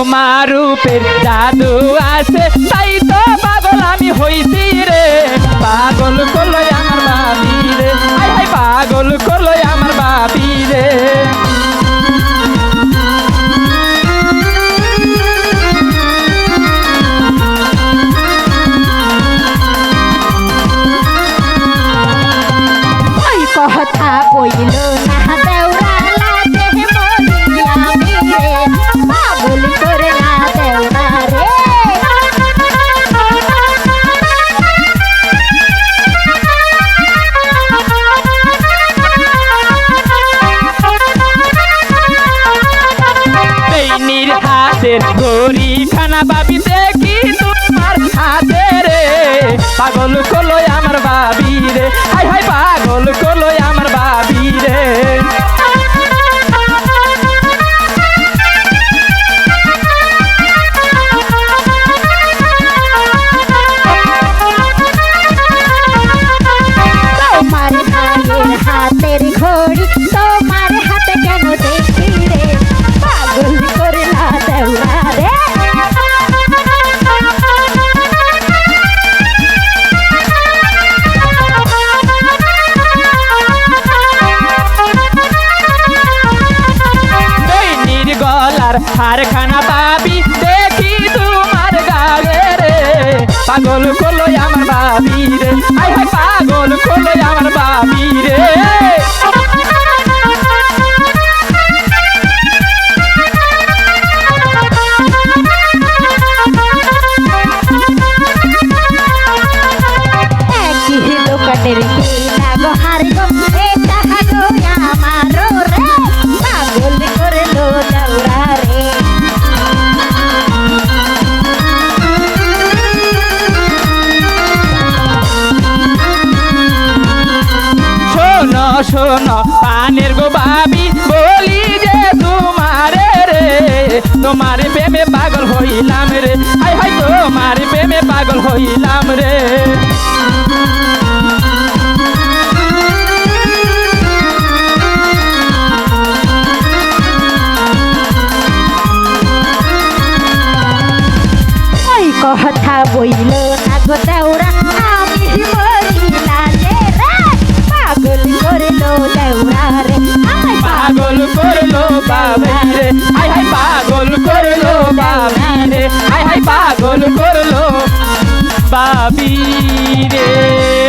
তোমার রূপের জাদু আছে। তাই তো পাগল আমি হইছি রে। পাগল করল হাতের ঘড়ি, খানা বাবি দেখি তোমার হাতে রে। পাগল কলো আমার বাবি রে। হাই হাই, পাগল করল গলার খানা বাবি দেখি তোমার গায়ে রে। পাগল করল আমার বাবি রে। হাই হাই পাগল করল আমার বাবি রে। দোকানের কিনা গো হার গো এটা গো আমারও শোনো, পানের গো বাবি বলি যে তোমারে রে, তোমার প্রেমে পাগল হইলাম রে। হাই হাই, তোমার প্রেমে পাগল হইলাম রে। কথা বইল না গো দেওরা পাগল করল বাবি রে।